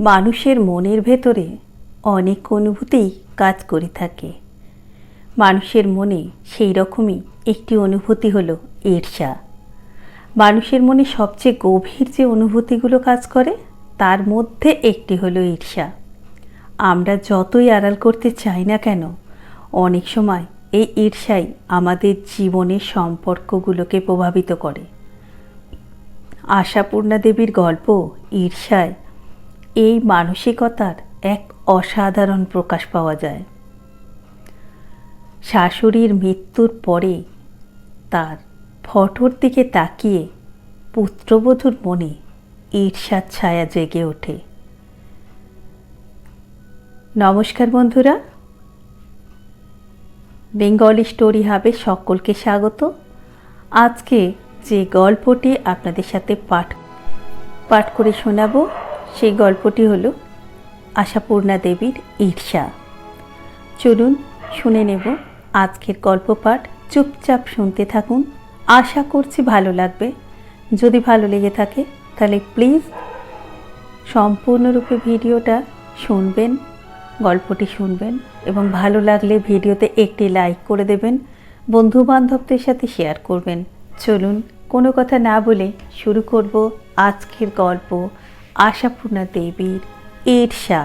মানুষের মনের ভেতরে অনেক অনুভূতিই কাজ করে থাকে। মানুষের মনে সেই রকমই একটি অনুভূতি হলো ঈর্ষা। মানুষের মনে সবচেয়ে গভীর যে অনুভূতিগুলো কাজ করে, তার মধ্যে একটি হলো ঈর্ষা। আমরা যতই আড়াল করতে চাই না কেন, অনেক সময় এই ঈর্ষাই আমাদের জীবনের সম্পর্কগুলোকে প্রভাবিত করে। আশাপূর্ণা দেবীর গল্প, ঈর্ষায় এই মানসিকতার এক অসাধারণ প্রকাশ পাওয়া যায়। শাশুড়ির মৃত্যুর পরে তার ফটোর দিকে তাকিয়ে পুত্রবধূর মনে ঈর্ষার ছায়া জেগে ওঠে। নমস্কার বন্ধুরা। বেঙ্গলি স্টোরি হাবে সকলকে স্বাগত। আজকে যে গল্পটি আপনাদের সাথে পাঠ পাঠ করে শোনাবো সেই গল্পটি হল আশাপূর্ণা দেবীর ঈর্ষা। চলুন শুনে নেব আজকের গল্প পাঠ। চুপচাপ শুনতে থাকুন। আশা করছি ভালো লাগবে। যদি ভালো লেগে থাকে, তাহলে প্লিজ সম্পূর্ণরূপে ভিডিওটা শুনবেন, গল্পটি শুনবেন এবং ভালো লাগলে ভিডিওতে একটি লাইক করে দেবেন বন্ধু বান্ধবদের সাথে শেয়ার করবেন। চলুন কোনো কথা না বলে শুরু করব আজকের গল্প। আশাপূর্ণা দেবীর ঈর্ষা।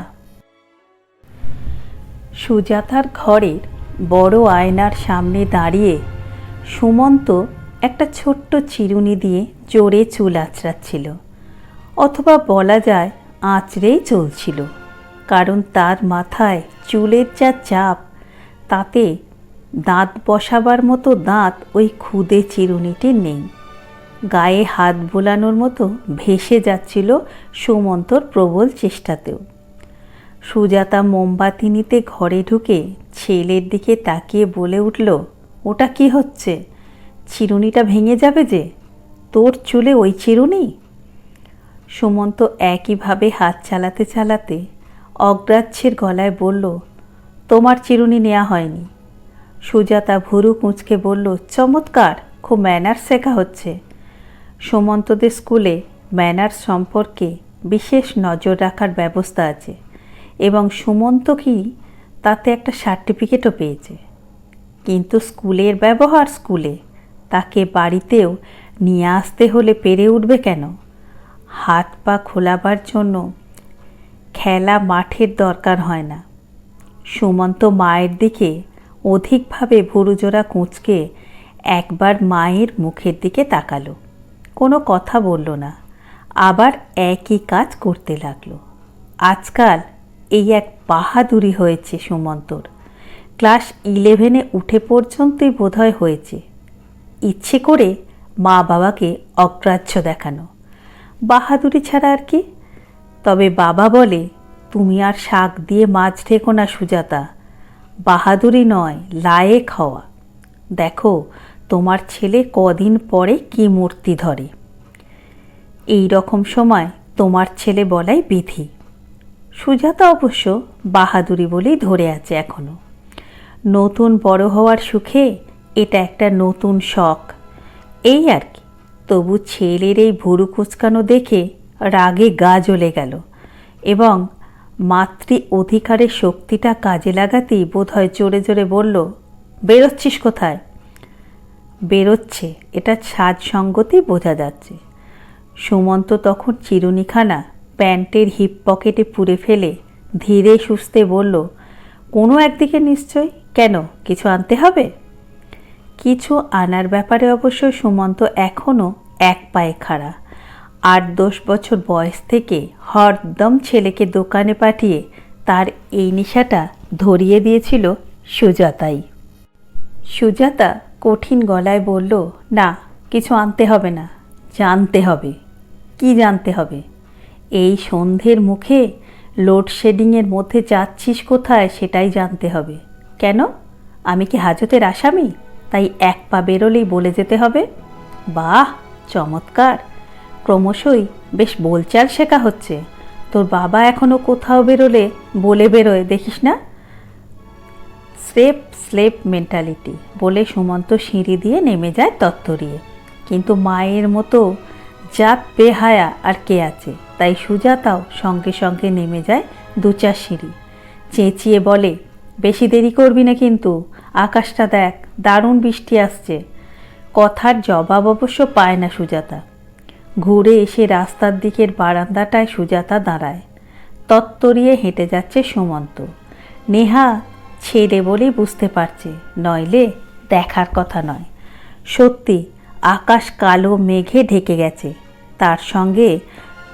সুজাতার ঘরের বড় আয়নার সামনে দাঁড়িয়ে সুমন্ত একটা ছোট্ট চিরুনি দিয়ে জোরে চুল আঁচড়াচ্ছিল, অথবা বলা যায় আঁচড়েই চলছিল, কারণ তার মাথায় চুলের যা চাপ, তাতে দাঁত বসাবার মতো দাঁত ওই খুদে চিরুনিটি নেই। গায়ে হাত বোলানোর মতো ভেসে যাচ্ছিল সুমন্তর প্রবল চেষ্টাতেও। সুজাতা মোমবাতি নিতে ঘরে ঢুকে ছেলের দিকে তাকিয়ে বলে উঠল, ওটা কি হচ্ছে? চিরুনিটা ভেঙে যাবে যে? তোর চুলে ওই চিরুনি? সুমন্ত একইভাবে হাত চালাতে চালাতে অগ্রাহ্যের গলায় বলল, তোমার চিরুনি নেওয়া হয়নি। সুজাতা ভুরু কুঁচকে বলল, চমৎকার! খুব ম্যানার শেখা হচ্ছে। সুমন্তদের স্কুলে ম্যানার্স সম্পর্কে বিশেষ নজর রাখার ব্যবস্থা আছে এবং সুমন্ত কি তাতে একটা সার্টিফিকেটও পেয়েছে। কিন্তু স্কুলের ব্যবহার স্কুলে তাকে বাড়িতেও নিয়ে আসতে হলে পেরে উঠবে কেন? হাত পা খোলাবার জন্য খেলা মাঠের দরকার হয় না। সুমন্ত মায়ের দিকে অধিকভাবে ভুরুজোড়া কুঁচকে একবার মায়ের মুখের দিকে তাকালো। কোনো কথা বলল না। আবার একই কাজ করতে লাগল। আজকাল এই এক বাহাদুরি হয়েছে সুমন্তর। ক্লাস ইলেভেনে উঠে পর্যন্তই বোধহয় হয়েছে। ইচ্ছে করে মা বাবাকে অগ্রাহ্য দেখানো। বাহাদুরি ছাড়া আর কি? তবে বাবা বলে, তুমি আর শাক দিয়ে মাছ ঢেকো না সুজাতা। বাহাদুরি নয়, লায়েক হওয়া। দেখো তোমার ছেলে কদিন পরে কি মূর্তি ধরে? এই রকম সময় তোমার ছেলে বলাই বিধি। সুজাতা অবশ্য বাহাদুরি বলেই ধরে আছে এখনও। নতুন বড় হওয়ার সুখে এটা একটা নতুন শখ। এই আর কি, তবু ছেলের এই ভুরু কুচকানো দেখে রাগে গা জ্বলে গেল এবং মাতৃ অধিকারের শক্তিটা কাজে লাগাতেই বোধহয় জোরে জোরে বলল, বেরোচ্ছিস কোথায়? বেরোচ্ছে, এটা সাজ সঙ্গতেই বোঝা যাচ্ছে। সুমন্ত তখন চিরুনিখানা প্যান্টের হিপ পকেটে পুরে ফেলে ধীরে সুস্থে বলল, কোনো একদিকে নিশ্চয়? কেন? কিছু আনতে হবে? কিছু আনার ব্যাপারে অবশ্য সুমন্ত এখনও এক পায়ে খাড়া। আট দশ বছর বয়স থেকে হরদম ছেলেকে দোকানে পাঠিয়ে তার এই নেশাটা ধরিয়ে দিয়েছিল সুজাতাই। সুজাতা কঠিন গলায় বলল, না, কিছু আনতে হবে না, জানতে হবে। কি জানতে হবে? এই সন্ধ্যের মুখে লোডশেডিংয়ের মধ্যে যাচ্ছিস কোথায় সেটাই জানতে হবে। কেন? আমি কি হাজতের আসামি? তাই এক পা বেরোলেই বলে যেতে হবে? বাহ, চমৎকার! ক্রমশই বেশ বলচাল শেখা হচ্ছে। তোর বাবা এখনও কোথাও বেরোলে বলে বেরোয়, দেখিস না? স্রেপ স্লেপ মেন্টালিটি। বলে সুমন্ত সিঁড়ি দিয়ে নেমে যায় তত্তরিয়ে কিন্তু মায়ের মতো জাত বেহায়া আর কে আছে? তাই সুজাতাও সঙ্গে সঙ্গে নেমে যায় দু চার সিঁড়ি। চেঁচিয়ে বলে, বেশি দেরি করবি না কিন্তু, আকাশটা দেখ, দারুণ বৃষ্টি আসছে। কথার জবাব অবশ্য পায় না সুজাতা। ঘুরে এসে রাস্তার দিকের বারান্দাটায় সুজাতা দাঁড়ায়। তত্তরিয়ে হেঁটে যাচ্ছে সুমন্ত। নেহা ছেড়ে বলেই বুঝতে পারছে, নইলে দেখার কথা নয়। সত্যি, আকাশ কালো মেঘে ঢেকে গেছে। তার সঙ্গে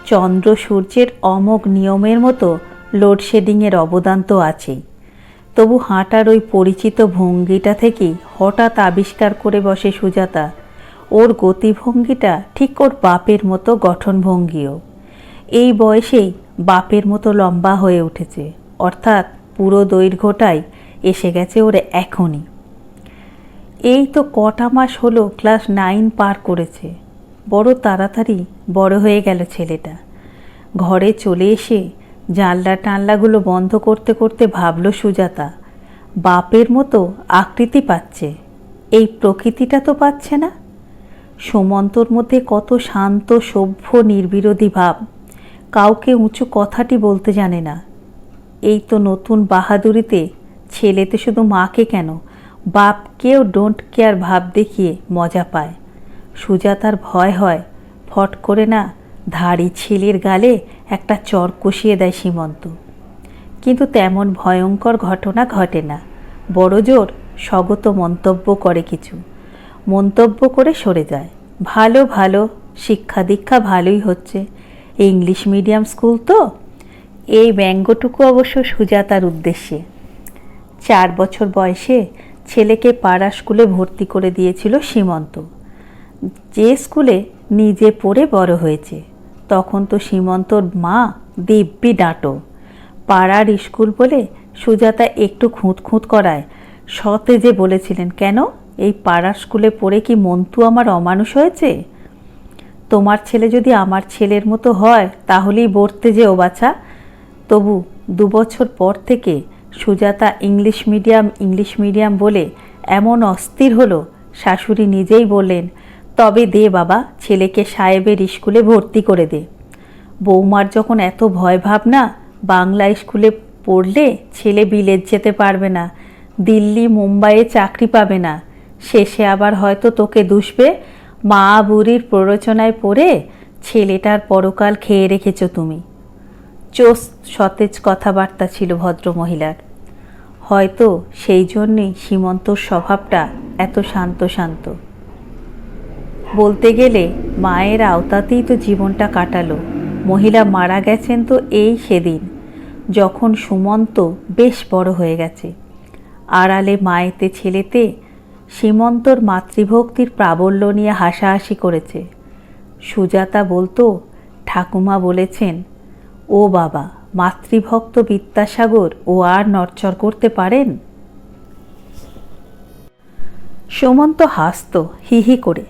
চন্দ্র সূর্যের অমোঘ নিয়মের মতো লোডশেডিংয়ের অবদান তো আছেই। তবু হাঁটার ওই পরিচিত ভঙ্গিটা থেকেই হঠাৎ আবিষ্কার করে বসে সুজাতা, ওর গতিভঙ্গিটা ঠিক ওর বাপের মতো গঠনভঙ্গিও। এই বয়সেই বাপের মতো লম্বা হয়ে উঠেছে, অর্থাৎ পুরো দৈর্ঘ্যটাই এসে গেছে ওর এখনই। এই তো কটা মাস হলো ক্লাস নাইন পার করেছে। বড় তাড়াতাড়ি বড় হয়ে গেল ছেলেটা। ঘরে চলে এসে জানলা টানলাগুলো বন্ধ করতে করতে ভাবল সুজাতা, বাপের মতো আকৃতি পাচ্ছে। এই প্রকৃতিটা তো পাচ্ছে না। সুমন্তর মধ্যে কত শান্ত, সভ্য, নির্বিরোধী ভাব। কাউকে উঁচু কথাটি বলতে জানে না। এই তো নতুন বাহাদুরিতে ছেলেতে শুধু মাকে কেন? বাপকেও ডোন্ট কেয়ার ভাব দেখিয়ে মজা পায়। সুজাতার ভয় হয়, ফট করে না ধাড়ি ছেলের গালে একটা চর কষিয়ে দেয় সীমন্ত। কিন্তু তেমন ভয়ঙ্কর ঘটনা ঘটে না। বড় জোর স্বগত মন্তব্য করে কিছু। মন্তব্য করে সরে যায়। ভালো ভালো, শিক্ষা দীক্ষা ভালোই হচ্ছে। ইংলিশ মিডিয়াম স্কুল তো? এই ব্যঙ্গটুকু অবশ্য সুজাতার উদ্দেশ্যে। চার বছর বয়সে ছেলেকে পাড়া স্কুলে ভর্তি করে দিয়েছিল সীমন্ত। যে স্কুলে নিজে পড়ে বড় হয়েছে, তখন তো সীমন্তর মা দিব্যি ডাঁটো। পাড়ার স্কুল বলে সুজাতা একটু খুঁত খুঁত করায়। সতেজে বলেছিলেন, কেন? এই পাড়ার স্কুলে পড়ে কি মন্তু আমার অমানুষ হয়েছে? তোমার ছেলে যদি আমার ছেলের মতো হয়, তাহলেই বর্তে যে ও বাছা। তবু দু বছর পর থেকে Sujata English medium English medium বলে এমন অস্থির হলো, শাশুড়ি নিজেই বললেন, তবে দে বাবা, ছেলেকে সাহেবের স্কুলে ভর্তি করে দে। বৌমার যখন এত ভয় ভাবনা, বাংলা স্কুলে পড়লে ছেলে বিলেত যেতে পারবে না, দিল্লি, মুম্বাইয়ে চাকরি পাবে না। শেষে আবার হয়তো তোকে দুষবে। মা বুড়ির প্ররোচনায় পড়ে ছেলেটার পরকাল খেয়ে রেখেছ তুমি। চোস সতেজ কথাবার্তা ছিল ভদ্রমহিলার। হয়তো সেই জন্যেই সীমন্তর স্বভাবটা এত শান্ত শান্ত। বলতে গেলে মায়ের আওতাতেই তো জীবনটা কাটালো। মহিলা মারা গেছেন তো এই সেদিন, যখন সুমন্ত বেশ বড় হয়ে গেছে। আড়ালে মায়েতে ছেলেতে সীমন্তর মাতৃভক্তির প্রাবল্য নিয়ে হাসাহাসি করেছে। সুজাতা বলতো, ঠাকুমা বলেছেন ও বাবা, মাতৃভক্ত বিদ্যাসাগর ও আর নড়চড় করতে পারেন? সুমন্ত হাসত হি হি করে।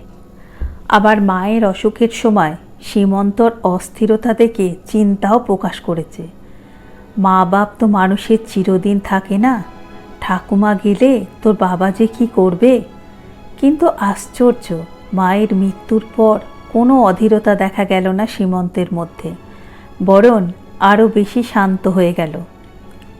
আবার মায়ের অসুখের সময় সীমন্তর অস্থিরতা দেখে চিন্তাও প্রকাশ করেছে। মা বাপ তো মানুষের চিরদিন থাকে না। ঠাকুমা গেলে তোর বাবা যে কি করবে? কিন্তু আশ্চর্য, মায়ের মৃত্যুর পর কোনো অধীরতা দেখা গেল না সীমন্তের মধ্যে। বরং আরও বেশি শান্ত হয়ে গেল।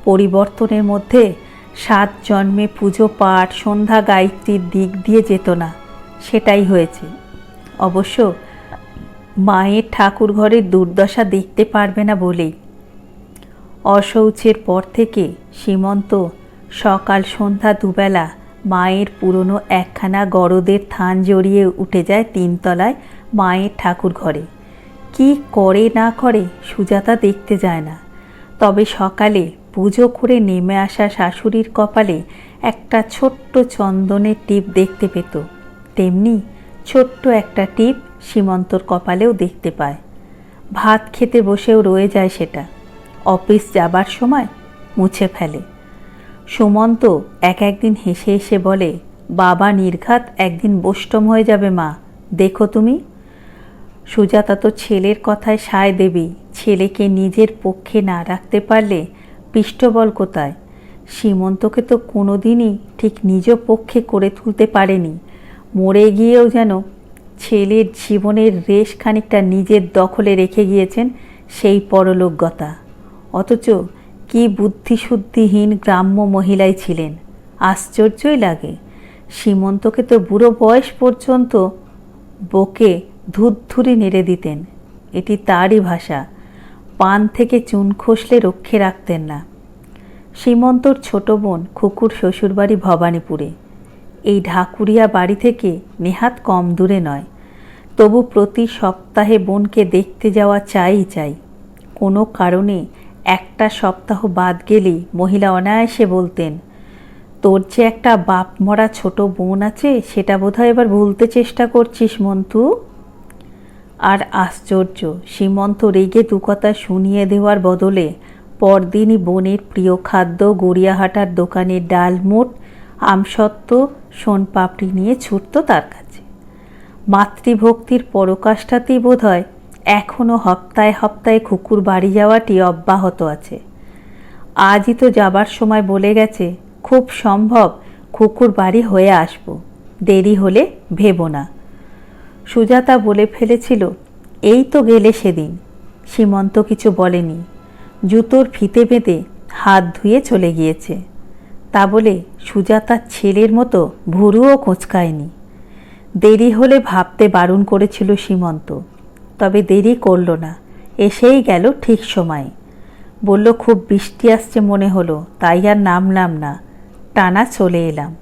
পরিবর্তনের মধ্যে সাত জন্মে পুজো পাঠ, সন্ধ্যা গায়ত্রীর দিক দিয়ে যেত না, সেটাই হয়েছে। অবশ্য মায়ের ঠাকুর ঘরের দুর্দশা দেখতে পারবে না বলেই। অশৌচের পর থেকে সীমন্ত সকাল সন্ধ্যা দুবেলা মায়ের পুরনো একখানা গরদের থান জড়িয়ে উঠে যায় তিনতলায় মায়ের ঠাকুর ঘরে। কি করে না করে সুজাতা দেখতে যায় না। তবে সকালে পুজো করে নেমে আসা শাশুড়ির কপালে একটা ছোট্ট চন্দনের টিপ দেখতে পেত। তেমনি ছোট্ট একটা টিপ সীমন্তর কপালেও দেখতে পায়। ভাত খেতে বসেও রয়ে যায় সেটা। অফিস যাবার সময় মুছে ফেলে। সুমন্ত এক একদিন হেসে হেসে বলে, বাবা নির্ঘাত একদিন বষ্টম হয়ে যাবে মা, দেখো তুমি। সুজাতা তো ছেলের কথায় সায় দেবী ছেলেকে নিজের পক্ষে না রাখতে পারলে পৃষ্ঠবল কোথায়? সীমন্তকে তো কোনোদিনই ঠিক নিজ পক্ষে করে তুলতে পারেনি। মরে গিয়েও যেন ছেলের জীবনের রেশ খানিকটা নিজের দখলে রেখে গিয়েছেন সেই পরলোকগতা। অথচ কি বুদ্ধিশুদ্ধিহীন গ্রাম্য মহিলাই ছিলেন। আশ্চর্যই লাগে। সীমন্তকে তো বুড়ো বয়স পর্যন্ত বকে ধুরধুরি নেড়ে দিতেন। এটি তারই ভাষা। পান থেকে চুন খসলে রক্ষে রাখতেন না। সীমন্তর ছোট বোন খুকুর শ্বশুরবাড়ি ভবানীপুরে। এই ঢাকুরিয়া বাড়ি থেকে নেহাত কম দূরে নয়। তবু প্রতি সপ্তাহে বোনকে দেখতে যাওয়া চাই চাই। কোনো কারণে একটা সপ্তাহ বাদ গেলেই মহিলা অনায়াসে বলতেন, তোর যে একটা বাপ মরা ছোট বোন আছে, সেটা বোধহয় এবার ভুলতে চেষ্টা করছিস মন্তু আর আশ্চর্য, সীমন্ত রেগে দু কথা শুনিয়ে দেওয়ার বদলে পরদিনই বোনের প্রিয় খাদ্য গড়িয়াহাটার দোকানের ডালমোট আমসত্ত্ব, সোনপাপড়ি নিয়ে ছুটত তার কাছে। মাতৃভক্তির পরকাষ্ঠাতেই বোধ হয় এখনও হপ্তায় হপ্তায় খুকুর বাড়ি যাওয়াটি অব্যাহত আছে। আজই তো যাবার সময় বলে গেছে, খুব সম্ভব খুকুর বাড়ি হয়ে আসব, দেরি হলে ভেবো না। সুজাতা বলে ফেলেছিল, এই তো গেলে সেদিন। সীমন্ত কিছু বলেনি। জুতোর ফিতে বেঁধে হাত ধুয়ে চলে গিয়েছে। তা বলে সুজাতার ছেলের মতো ভুরুও কোঁচকায়নি। দেরি হলে ভাবতে বারণ করেছিল সীমন্ত, তবে দেরি করল না। এসেই গেল ঠিক সময়ে। বলল, খুব বৃষ্টি আসছে মনে হলো, তাই আর নামলাম না। টানা চলে এলাম।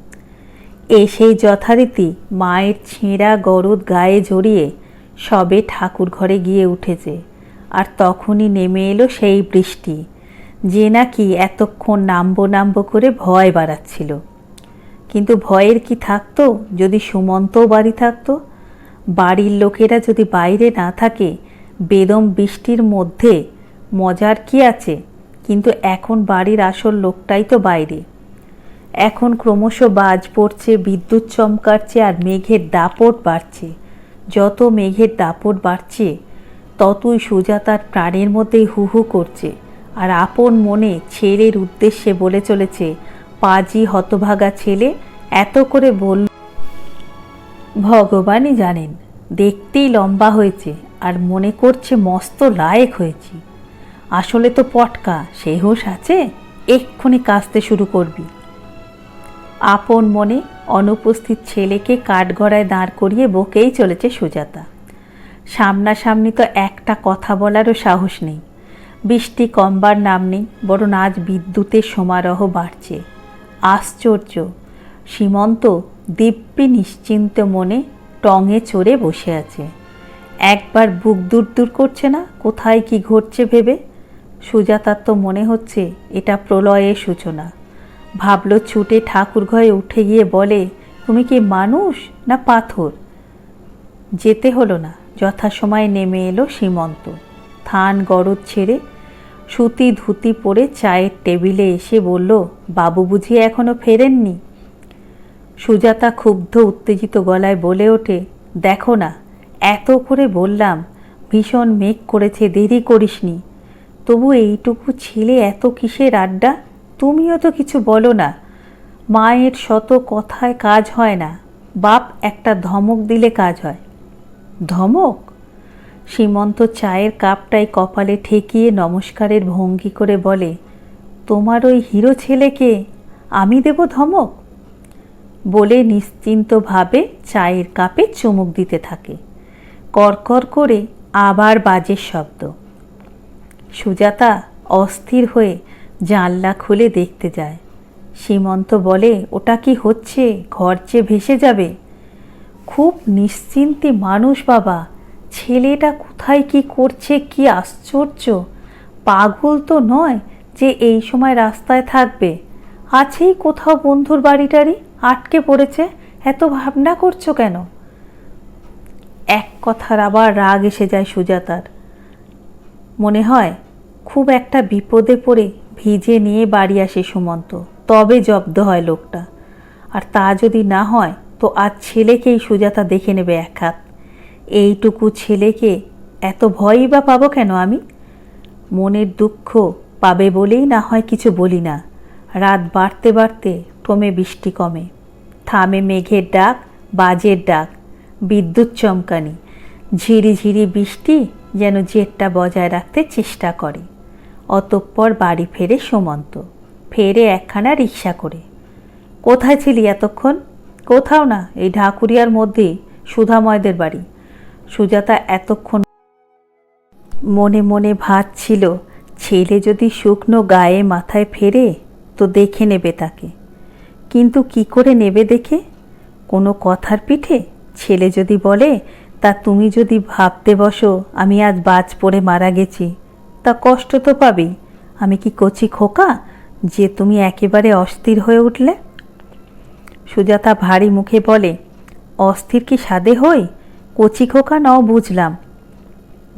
এসেই যথারীতি মায়ের ছেঁড়া গরদ গায়ে জড়িয়ে সবে ঠাকুর ঘরে গিয়ে উঠেছে। আর তখনই নেমে এলো সেই বৃষ্টি, যে নাকি এতক্ষণ নামবো নামবো করে ভয় বাড়াচ্ছিল। কিন্তু ভয়ের কি থাকতো? যদি সুমন্তও বাড়ি থাকতো? বাড়ির লোকেরা যদি বাইরে না থাকে, বেদম বৃষ্টির মধ্যে মজার কি আছে? কিন্তু এখন বাড়ির আসল লোকটাই তো বাইরে। এখন ক্রমশ বাজ পড়ছে, বিদ্যুৎ চমকাচ্ছে আর মেঘের দাপট বাড়ছে। যত মেঘের দাপট বাড়ছে, ততই সুজাতার প্রাণের মধ্যেই হু হু করছে আর আপন মনে ছেলের উদ্দেশ্যে বলে চলেছে, পাজি হতভাগা ছেলে, এত করে বল ভগবানই জানেন, দেখতেই লম্বা হয়েছে আর মনে করছে মস্ত লায়েক হয়েছি। আসলে তো পটকা, সে হোশ আছে? এক্ষুনি কাঁচতে শুরু করবি। আপন মনে অনুপস্থিত ছেলেকে কাঠগড়ায় দাঁড় করিয়ে বকেই চলেছে সুজাতা। সামনাসামনি তো একটা কথা বলারও সাহস নেই। বৃষ্টি কমবার নাম নেই, বরং আজ বিদ্যুতের সমারোহ বাড়ছে। আশ্চর্য, সীমন্ত, দিব্যি নিশ্চিন্ত মনে টঙে চড়ে বসে আছে। একবার বুক দূর দূর করছে না, কোথায় কি ঘটছে ভেবে? সুজাতার তো মনে হচ্ছে এটা প্রলয়ের সূচনা। ভাবল ছুটে ঠাকুর ঘরে উঠে গিয়ে বলে, তুমি কি মানুষ না পাথর? যেতে হলো না, যথাসময়ে নেমে এলো সীমন্ত। থান গরদ ছেড়ে সুতি ধুতি পরে চায়ের টেবিলে এসে বলল, বাবু বুঝি এখনও ফেরেননি? সুজাতা ক্ষুব্ধ উত্তেজিত গলায় বলে ওঠে, দেখো না, এত করে বললাম, ভীষণ মেঘ করেছে, দেরি করিসনি। তবু এইটুকু ছেলে এত কিসের আড্ডা? তুমিও তো কিছু বলো না। মায়ের শত কথায় কাজ হয় না। বাপ একটা ধমক দিলে কাজ হয়। ধমক? সীমন্ত চায়ের কাপটাই কপালে ঠেকিয়ে নমস্কারের ভঙ্গি করে বলে, তোমার ওই হিরো ছেলেকে আমি দেব ধমক? বলে নিশ্চিন্তভাবে চায়ের কাপে চুমুক দিতে থাকে। করকর করে আবার বাজের শব্দ। সুজাতা অস্থির হয়ে জানলা খুলে দেখতে যায়। সীমন্ত বলে, ওটা কি হচ্ছে? ঘর চেয়ে ভেসে যাবে? খুব নিশ্চিন্তে মানুষ বাবা। ছেলেটা কোথায় কি করছে, কি আশ্চর্য। পাগল তো নয় যে এই সময় রাস্তায় থাকবে। আছেই কোথাও বন্ধুর বাড়িটারি আটকে পড়েছে? এত ভাবনা করছ কেন? এক কথার আবার রাগ এসে যায় সুজাতার। মনে হয়, খুব একটা বিপদে পড়ে ভিজে নিয়ে বাড়ি আসে সুমন্ত। তবে জব্দ হয় লোকটা। আর তা যদি না হয়, তো আজ ছেলেকেই সুজাতা দেখে নেবে এক হাত। এইটুকু ছেলেকে এত ভয়ই বা পাবো কেন আমি? মনের দুঃখ পাবে বলেই না হয় কিছু বলি না। রাত বাড়তে বাড়তে ক্রমে বৃষ্টি কমে। থামে মেঘের ডাক, বাজের ডাক, বিদ্যুৎ চমকানি। ঝিরি ঝিরি বৃষ্টি যেন জেদটা বজায় রাখতে চেষ্টা করে। অতঃপর বাড়ি ফেরে সুমন্ত। ফেরে একখানা রিক্সা করে। কোথায় ছিলি এতক্ষণ? কোথাও না, এই ঢাকুরিয়ার মধ্যেই সুধাময়দের বাড়ি। সুজাতা এতক্ষণ মনে মনে ভাবছিল, ছেলে যদি শুকনো গায়ে মাথায় ফেরে, তো দেখে নেবে তাকে। কিন্তু কি করে নেবে দেখে? কোনো কথার পিঠে? ছেলে যদি বলে, তা তুমি যদি ভাবতে বসো, আমি আজ বাজ পড়ে মারা গেছি। তা কষ্ট তো পাবেই। আমি কি কচি খোকা যে তুমি একেবারে অস্থির হয়ে উঠলে? সুজাতা ভারী মুখে বলে, অস্থির কি সাদে হই? কচি খোকা নও বুঝলাম।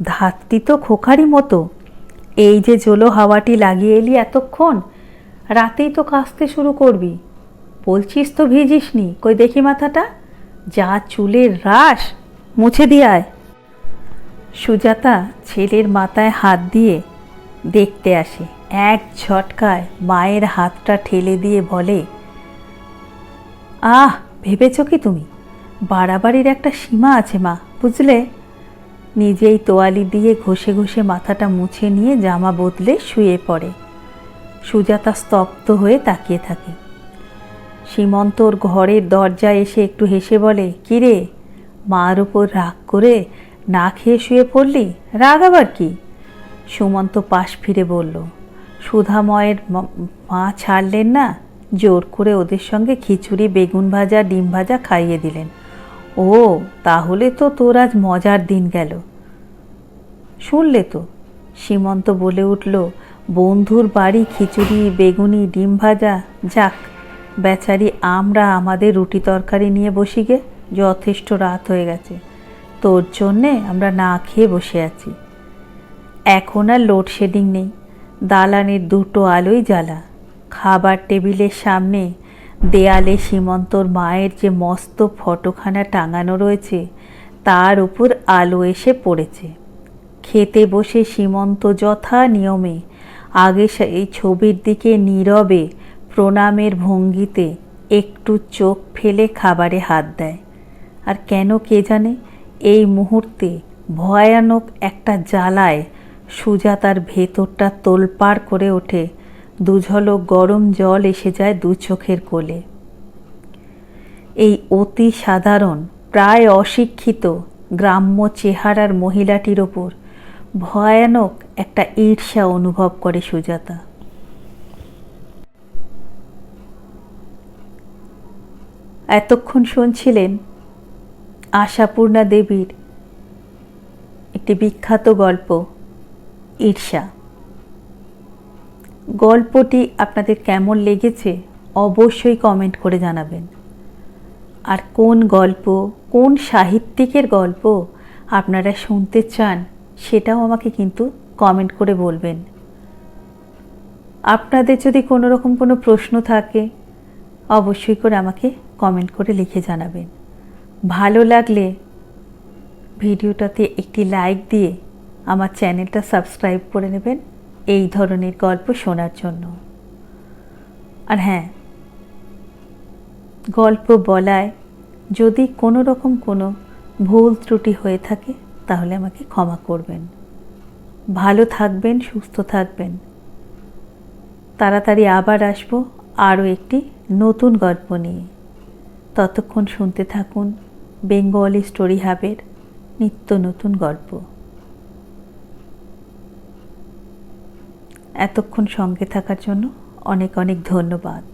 ধাত্রী তো খোকারই মতো। এই যে জলো হাওয়াটি লাগিয়ে এলি এতক্ষণ, রাতেই তো কাশতে শুরু করবি। বলছিস তো ভিজিসনি। কই দেখি মাথাটা? যা চুলের রাস মুছে দিয়ে আয়। সুজাতা ছেলের মাথায় হাত দিয়ে দেখতে আসে। এক ঝটকায় মায়ের হাতটা ঠেলে দিয়ে বলে, আহ, ভেবেছ কি তুমি? বাড়াবাড়ির একটা সীমা আছে মা, বুঝলে? নিজেই তোয়ালি দিয়ে ঘষে ঘষে মাথাটা মুছে নিয়ে জামা বদলে শুয়ে পড়ে। সুজাতা স্তব্ধ হয়ে তাকিয়ে থাকে। সীমন্তর ঘরের দরজায় এসে একটু হেসে বলে কিরে মার উপর রাগ করে না খেয়ে শুয়ে পড়লি? রাগ আবার কি? সুমন্ত পাশ ফিরে বলল, সুধাময়ের মা ছাড়লেন না? জোর করে ওদের সঙ্গে খিচুড়ি, বেগুন ভাজা, ডিম ভাজা খাইয়ে দিলেন। ও, তাহলে তো তোর আজ মজার দিন গেল। শুনলে তো? সীমন্ত বলে উঠল, বন্ধুর বাড়ি খিচুড়ি, বেগুনি, ডিম ভাজা, যাক, বেচারি আমরা আমাদের রুটি তরকারি নিয়ে বসি গে, যথেষ্ট রাত হয়ে গেছে। তোর জন্যে আমরা না খেয়ে বসে আছি। এখন আর লোডশেডিং নেই। দালানের দুটো আলোই জ্বালা। খাবার টেবিলের সামনে দেয়ালে সীমন্তর মায়ের যে মস্ত ফটোখানা টাঙানো রয়েছে, তার উপর আলো এসে পড়েছে। খেতে বসে সীমন্ত যথা নিয়মে আগে এই ছবির দিকে নীরবে প্রণামের ভঙ্গিতে একটু চোখ ফেলে খাবারে হাত দেয়। আর কেন কে জানে? এই মুহূর্তে ভয়ানক একটা জ্বালায় সুজাতার ভেতরটা তোলপাড় করে ওঠে। দুঝলক গরম জল এসে যায় দু চোখের কোলে। এই অতি সাধারণ, প্রায় অশিক্ষিত গ্রাম্য চেহারার মহিলাটির ওপর ভয়ানক একটা ঈর্ষা অনুভব করে সুজাতা। এতক্ষণ শুনছিলেন আশাপূর্ণা দেবীর একটি বিখ্যাত গল্প, ঈর্ষা। গল্পটি আপনাদের কেমন লেগেছে অবশ্যই কমেন্ট করে জানাবেন। আর কোন গল্প, কোন সাহিত্যিকের গল্প আপনারা শুনতে চান সেটাও আমাকে কিন্তু কমেন্ট করে বলবেন। আপনাদের যদি কোনো রকম কোনো প্রশ্ন থাকে, অবশ্যই করে আমাকে কমেন্ট করে লিখে জানাবেন। ভালো লাগলে ভিডিওটাতে একটি লাইক দিয়ে আমার চ্যানেলটা সাবস্ক্রাইব করে নেবেন এই ধরনের গল্প শোনার জন্য। আর হ্যাঁ গল্প বলায় যদি কোনো রকম কোনো ভুল ত্রুটি হয়ে থাকে, তাহলে আমাকে ক্ষমা করবেন। ভালো থাকবেন, সুস্থ থাকবেন। তাড়াতাড়ি আবার আসব আরও একটি নতুন গল্প নিয়ে। ততক্ষণ শুনতে থাকুন। বেঙ্গলি স্টোরি হাবের নিত্য নতুন গল্প। এতক্ষণ সঙ্গে থাকার জন্য অনেক অনেক ধন্যবাদ।